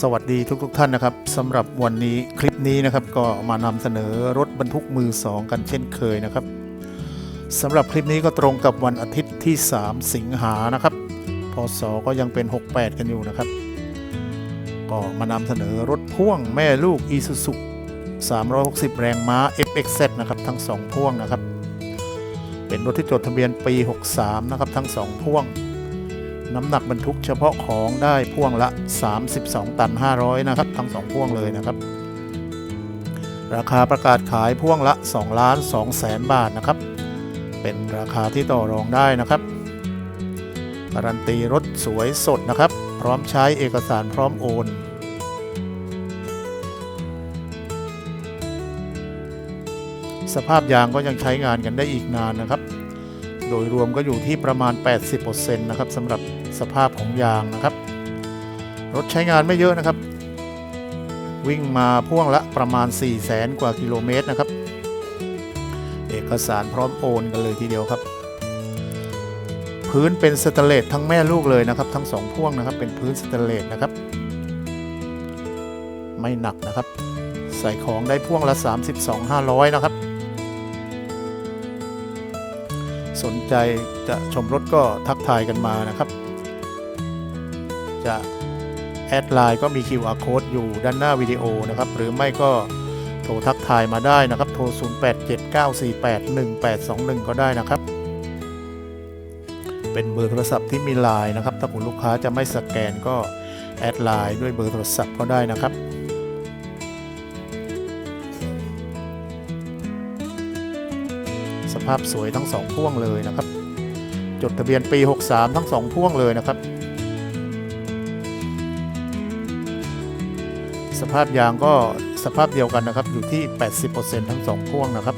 สวัสดีทุกทท่านนะครับสำหรับวันนี้คลิปนี้นะครับก็มานำเสนอรถบรรทุกมือสองกันเช่นเคยนะครับสำหรับคลิปนี้ก็ตรงกับวันอาทิตย์ที่ 3 สิงหานะครับพศก็ยังเป็น 68 กันอยู่นะครับ ก็มานำเสนอรถพ่วงแม่ลูก Isuzu 360 แรงม้า FXZ นะครับทั้ง 2 พ่วงนะครับ เป็นรถที่จดทะเบียนปี 63 นะครับทั้ง 2 พ่วง น้ำหนักบรรทุกเฉพาะของได้พ่วงละ 32 ตัน 500 นะครับ ทั้ง 2 พ่วงเลยนะครับ ราคาประกาศขายพ่วงละ2ล้าน2แสนบาทนะครับ เป็นราคาที่ต่อรองได้นะครับ การันตีรถสวยสดนะครับ พร้อมใช้เอกสารพร้อมโอนสภาพยางก็ยังใช้งานกันได้อีกนานนะครับ โดยรวมก็อยู่ที่ประมาณ 80%นะครับสำหรับ สภาพของยางนะครับ รถใช้งานไม่เยอะนะครับ วิ่งมาพ่วงละประมาณ 4 0 0แสนกว่ากิโลเมตรนะครับ เอกสารพร้อมโอนกันเลยทีเดียวครับ พื้นเป็นสแตเลสทั้งแม่ลูกเลยนะครับ ทั้งสองพ่วงนะครับ เป็นพื้นสแตเลสนะครับ ไม่หนักนะครับ ใส่ของได้พ่วงละ 32 500 นะครับสนใจจะชมรถก็ทักทายกันมานะครับ จะแอดไลน์ก็มี QR code อยู่ด้านหน้าวิดีโอนะครับ หรือไม่ก็โทรทักทายมาได้นะครับ โทร 0879481821 ก็ได้นะครับ เป็นเบอร์โทรศัพท์ที่มีไลน์นะครับ ถ้าคุณลูกค้าจะไม่สแกนก็แอดไลน์ด้วยเบอร์โทรศัพท์ก็ได้นะครับสภาพสวยทั้งสองพ่วงเลยนะครับ จดทะเบียนปี 63 ทั้งสองพ่วงเลยนะครับ สภาพยางก็สภาพเดียวกันนะครับอยู่ที่ 80%ทั้งสองพ่วงนะครับ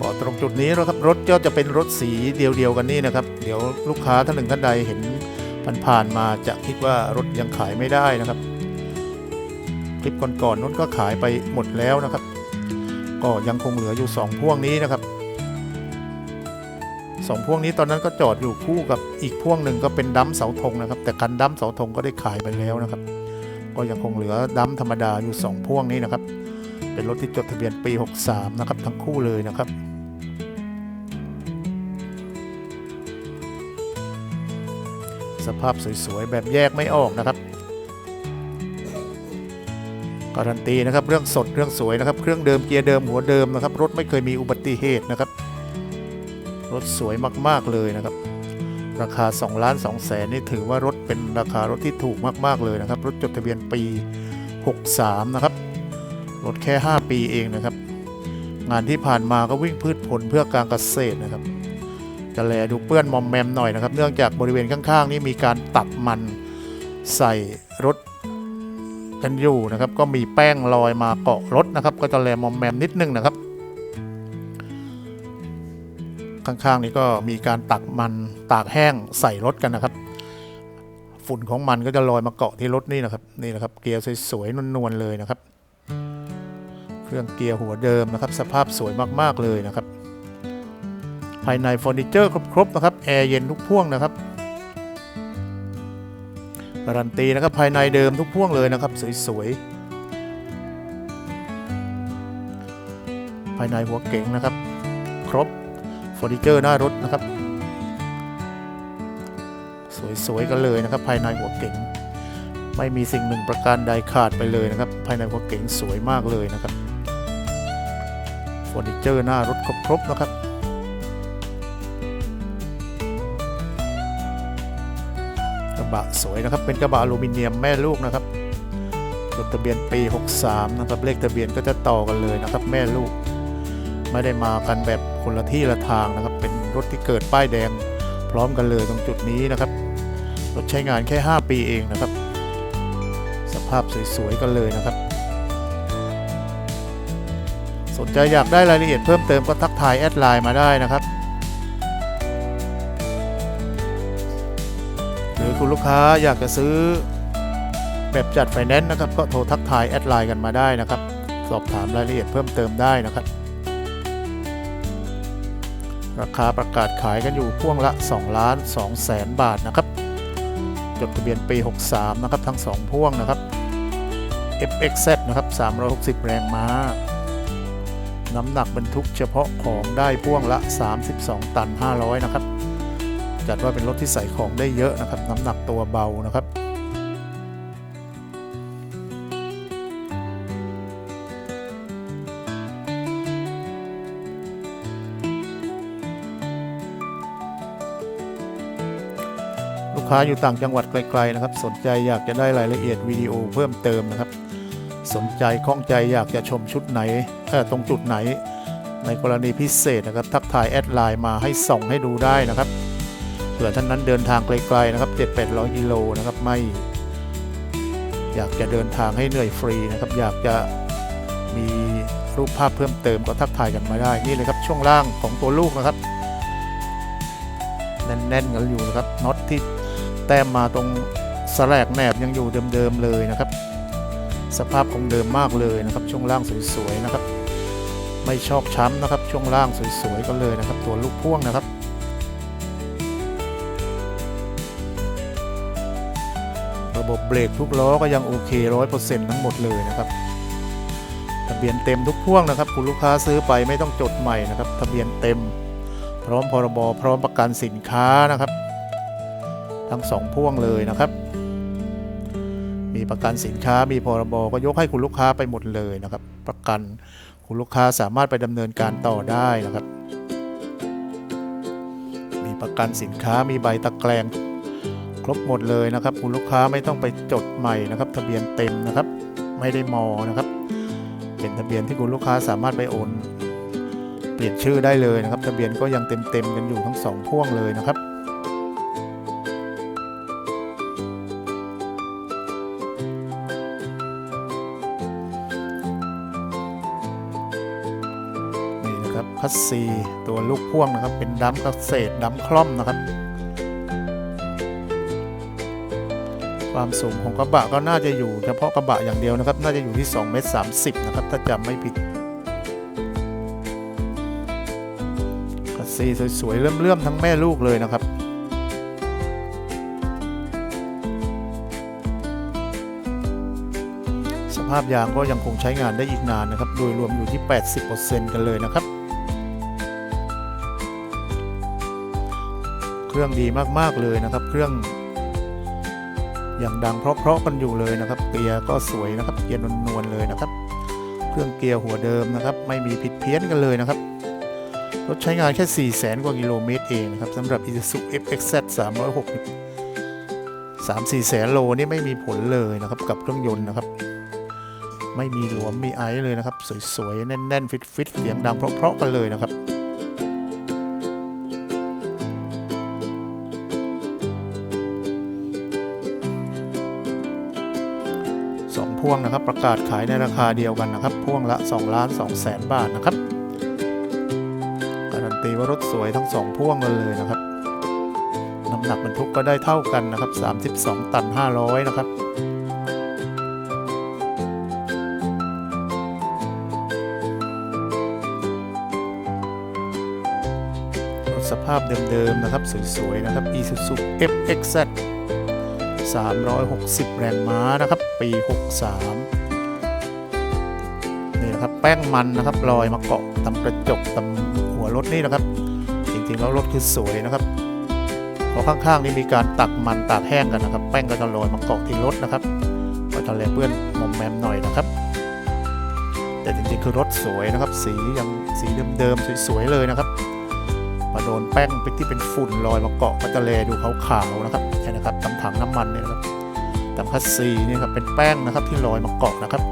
ก็ตรงจุดนี้นะครับรถก็จะเป็นรถสีเดียวๆกันนี่นะครับ เดี๋ยวลูกค้าท่านหนึ่งท่านใดเห็นผ่านๆมาจะคิดว่ารถยังขายไม่ได้นะครับ คลิปก่อนๆนู้นก็ขายไปหมดแล้วนะครับ ก็ยังคงเหลืออยู่ 2 พ่วงนี้นะครับ สองพ่วงนี้ตอนนั้นก็จอดอยู่คู่กับอีกพ่วงหนึ่งก็เป็นดั้มเสาธงนะครับ แต่คันดั้มเสาธงก็ได้ขายไปแล้วนะครับ ก็ยังคงเหลือดั้มธรรมดาอยู่ 2พ่วงนี้นะครับ เป็นรถที่จดทะเบียนปี 63 นะครับ ทั้งคู่เลยนะครับสภาพสวยๆ แบบแยกไม่ออกนะครับ การันตีนะครับ เรื่องสดเรื่องสวยนะครับ เครื่องเดิมเกียร์เดิมหัวเดิมนะครับ รถไม่เคยมีอุบัติเหตุนะครับ รถสวยมากๆเลยนะครับ ราคา2ล้าน2แสนนี่ถือว่ารถเป็นราคารถที่ถูกมากๆเลยนะครับ รถจดทะเบียนปี 63 นะครับ รถแค่ 5 ปีเองนะครับ งานที่ผ่านมาก็วิ่งพืชผลเพื่อการเกษตรนะครับ จะแลดูเปื้อนมอมแมมหน่อยนะครับ เนื่องจากบริเวณข้างๆ นี่มีการตัดมันใส่รถกันอยู่นะครับ ก็มีแป้งลอยมาเกาะรถนะครับ ก็จะแลมอมแมมนิดนึงนะครับ ข้างๆนี้ก็มีการตักมันตากแห้งใส่รถกันนะครับ ฝุ่นของมันก็จะลอยมาเกาะที่รถนี่นะครับนี่นะครับ เกียร์สวยๆนวลๆเลยนะครับ เครื่องเกียร์หัวเดิมนะครับ สภาพสวยมากๆเลยนะครับ ภายในเฟอร์นิเจอร์ครบๆนะครับแอร์เย็นทุกพ่วงนะครับการันตีนะครับภายในเดิมทุกพ่วงเลยนะครับ สวยๆภายในหัวเก๋งนะครับ ครบ อร์นิเจอร์หน้ารถนะครับ สวยๆกันเลยนะครับ ภายในหัวเก๋งไม่มีสิ่งหนึ่งประการใดขาดไปเลยนะครับ ภายในหัวเก๋งสวยมากเลยนะครับเฟอร์นิเจอร์หน้ารถครบๆนะครับกระบะสวยนะครับ เป็นกระบะอลูมิเนียมแม่ลูกนะครับจดทะเบียนปี 63 นะครับ เลขทะเบียนก็จะต่อกันเลยนะครับ แม่ลูก ไม่ได้มากันแบบคนละที่ละทางนะครับ เป็นรถที่เกิดป้ายแดงพร้อมกันเลยตรงจุดนี้นะครับ รถใช้งานแค่ 5 ปีเองนะครับ สภาพสวยๆกันเลยนะครับ สนใจอยากได้รายละเอียดเพิ่มเติมก็ทักทายแอดไลน์มาได้นะครับหรือคุณลูกค้าอยากจะซื้อแบบจัดไฟแนนซ์นะครับ ก็โทรทักทายแอดไลน์กันมาได้นะครับ สอบถามรายละเอียดเพิ่มเติมได้นะครับ ราคาประกาศขายกันอยู่พ่วงละ2ล้าน2แสนบาทนะครับ จดทะเบียนปี 63 นะครับ ทั้ง 2 พ่วงนะครับ FXZ นะครับ 360 แรงม้า น้ำหนักบรรทุกเฉพาะของได้พ่วงละ 32 ตัน 500 นะครับ จัดว่าเป็นรถที่ใส่ของได้เยอะนะครับ น้ำหนักตัวเบานะครับ ค้าอยู่ต่างจังหวัดไกลๆนะครับ สนใจอยากจะได้รายละเอียดวิดีโอเพิ่มเติมนะครับ สนใจข้องใจอยากจะชมชุดไหนเอ่ตรงจุดไหน ในกรณีพิเศษนะครับ ทักทายแอดไลน์มาให้ส่องให้ดูได้นะครับเผื่อท่านนั้นเดินทางไกลๆนะครับ 7-800กิโลนะครับไม่อยากจะเดินทางให้เหนื่อยฟรีนะครับ อยากจะมีรูปภาพเพิ่มเติมก็ทักทายกันมาได้นี่เลยครับช่วงล่างของตัวลูกนะครับ แน่นๆกันอยู่นะครับน็อตที่ แต้มมาตรงสแลกแหนบยังอยู่เดิมๆเลยนะครับ สภาพคงเดิมมากเลยนะครับ ช่วงล่างสวยๆนะครับ ไม่ชอกช้ำนะครับ ช่วงล่างสวยๆก็เลยนะครับ ตัวลูกพ่วงนะครับระบบเบรกทุกล้อก็ยังโอเคร้อยเปอร์เซ็นต์ทั้งหมดเลยนะครับ ทะเบียนเต็มทุกพ่วงนะครับ คุณลูกค้าซื้อไปไม่ต้องจดใหม่นะครับ ทะเบียนเต็ม พร้อมพรบพร้อมประกันสินค้านะครับ ทั้งสองพ่วงเลยนะครับ มีประกันสินค้ามีพรบก็ยกให้คุณลูกค้าไปหมดเลยนะครับ ประกันคุณลูกค้าสามารถไปดำเนินการต่อได้นะครับ มีประกันสินค้ามีใบตะแกรงครบหมดเลยนะครับ คุณลูกค้าไม่ต้องไปจดใหม่นะครับ ทะเบียนเต็มนะครับ ไม่ได้มอนะครับ เป็นทะเบียนที่คุณลูกค้าสามารถไปโอนเปลี่ยนชื่อได้เลยนะครับ ทะเบียนก็ยังเต็มๆกันอยู่ทั้งสองพ่วงเลยนะครับ นี่นะครัสซีตัวลูกพ่วงนะครับ เป็นดัมเกษตรดัมคล่อมนะครับ ความสูงของกระบะก็น่าจะอยู่เฉพาะกระบะอย่างเดียวนะครับ น่าจะอยู่ที่2เมตร30นะครับ ถ้าจำไม่ผิดคัสซีสวยๆเลื่อมๆทั้งแม่ลูกเลยนะครับสภาพยางก็ยังคงใช้งานได้อีกนานนะครับ โดยรวมอยู่ที่ 80%กันเลยนะครับ เครื่องดีมากๆเลยนะครับ เครื่องอย่างดังเพราะๆกันอยู่เลยนะครับ เกียร์ก็สวยนะครับ เกียร์นวลๆเลยนะครับ เครื่องเกียร์หัวเดิมนะครับ ไม่มีผิดเพี้ยนกันเลยนะครับ รถใช้งานแค่ 4 0 0 0 0 0กว่ากิโลเมตรเองนะครับสำหรับ Isuzu FXZ 360 3 4แสนโลนี่ไม่มีผลเลยนะครับกับเครื่องยนต์นะครับ ไม่มีหลวมมีไอเลยนะครับ สวยๆ แน่นๆ ฟิตๆเสียงดังเพราะๆกันเลยนะครับ พ่วงนะครับ ประกาศขายในราคาเดียวกันนะครับ พ่วงละ2ล้าน2แสนบาทนะครับ การันตีว่ารถสวยทั้งสองพ่วงกันเลยนะครับ น้ำหนักบรรทุกก็ได้เท่ากันนะครับ 32 ตัน 500 นะครับสภาพเดิมๆนะครับ สวยๆนะครับ Isuzu FXZ 360 แรงม้านะครับ ปี 63 นี่นะครับแป้งมันนะครับลอยมาเกาะตำกระจกตำหัวรถนี่นะครับ จริงๆแล้วรถคือสวยนะครับพราะข้างๆนี่มีการตักมันตากแห้งกันนะครับ แป้งก็จะลอยมาเกาะที่รถนะครับก็จะแลเปื้อนมอมแมมหน่อยนะครับ แต่จริงๆคือรถสวยนะครับ สียังสีเดิมๆสวยๆเลยนะครับมาโดนแป้งไปที่เป็นฝุ่นลอยมาเกาะก็จะแลดูขาวๆนะครับนี่นะครับตำถังน้ำมันเนี่ยนะครับ ตำคัสซีนี่ครับเป็นแป้งนะครับที่ลอยมาเกาะนะครับ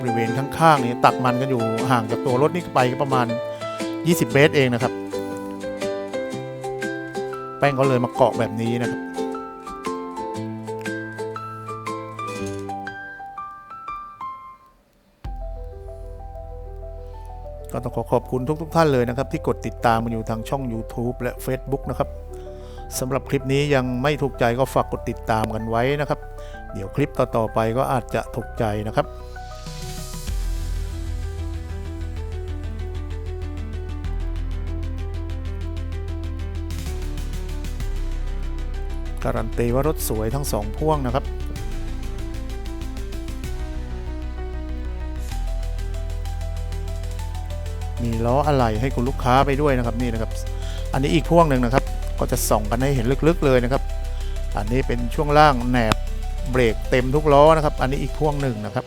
บริเวณข้างๆนี่ตักมันกันอยู่ห่างจากตัวรถนี่ไปก็ประมาณ 20 เมตรเองนะครับ แป้งก็เลยมาเกาะแบบนี้นะครับก็ต้องขอขอบคุณทุกๆทท่านเลยนะครับ ที่กดติดตามมาอยู่ทางช่อง YouTube และ Facebook นะครับ สำหรับคลิปนี้ยังไม่ถูกใจก็ฝากกดติดตามกันไว้นะครับ เดี๋ยวคลิปต่อๆไปก็อาจจะถูกใจนะครับการันตีว่ารถสวยทั้งสองพ่วงนะครับ มีล้ออะไรให้คุณลูกค้าไปด้วยนะครับนี่นะครับ อันนี้อีกพ่วงหนึ่งนะครับ ก็จะส่องกันให้เห็นลึกๆเลยนะครับ อันนี้เป็นช่วงล่างแหนบเบรกเต็มทุกล้อนะครับ อันนี้อีกพ่วงหนึ่งนะครับ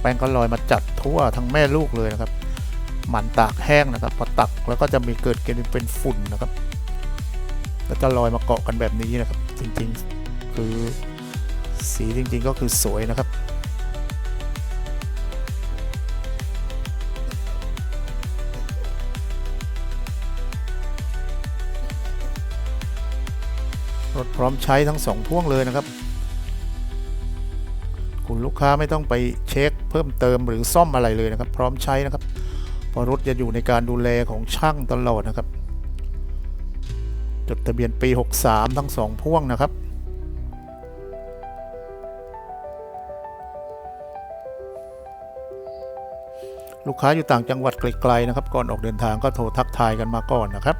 แป้งก็ลอยมาจัดทั่วทั้งแม่ลูกเลยนะครับมันตากแห้งนะครับพอตักแล้วก็จะมีเกิดเป็นฝุ่นนะครับก็จะลอยมาเกาะกันแบบนี้นะครับ จริงๆคือสีจริงๆก็คือสวยนะครับ พร้อมใช้ทั้งสองพ่วงเลยนะครับ คุณลูกค้าไม่ต้องไปเช็คเพิ่มเติมหรือซ่อมอะไรเลยนะครับ พร้อมใช้นะครับเพราะรถจะอยู่ในการดูแลของช่างตลอดนะครับ จดทะเบียนปี 63 ทั้งสองพ่วงนะครับลูกค้าอยู่ต่างจังหวัดไกลๆนะครับ ก่อนออกเดินทางก็โทรทักทายกันมาก่อนนะครับ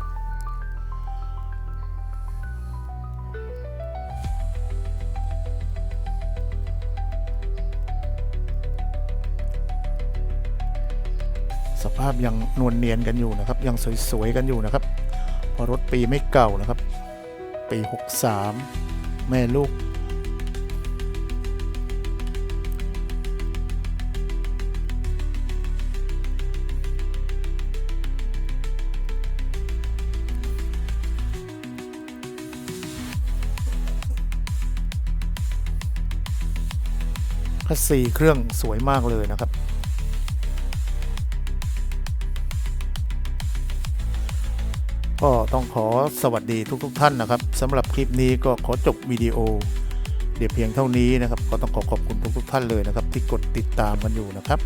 สภาพยังนวลเนียนกันอยู่นะครับ ยังสวยๆกันอยู่นะครับพราะรถปีไม่เก่านะครับ ปี 63 แม่ลูก คัสซีเครื่องสวยมากเลยนะครับ ก็ต้องขอสวัสดีทุกๆทท่านนะครับสำหรับคลิปนี้ก็ขอจบวิดีโอเดี๋ยวเพียงเท่านี้นะครับ ก็ต้องขอขอบคุณทุกๆทท่านเลยนะครับ ที่กดติดตามกันอยู่นะครับ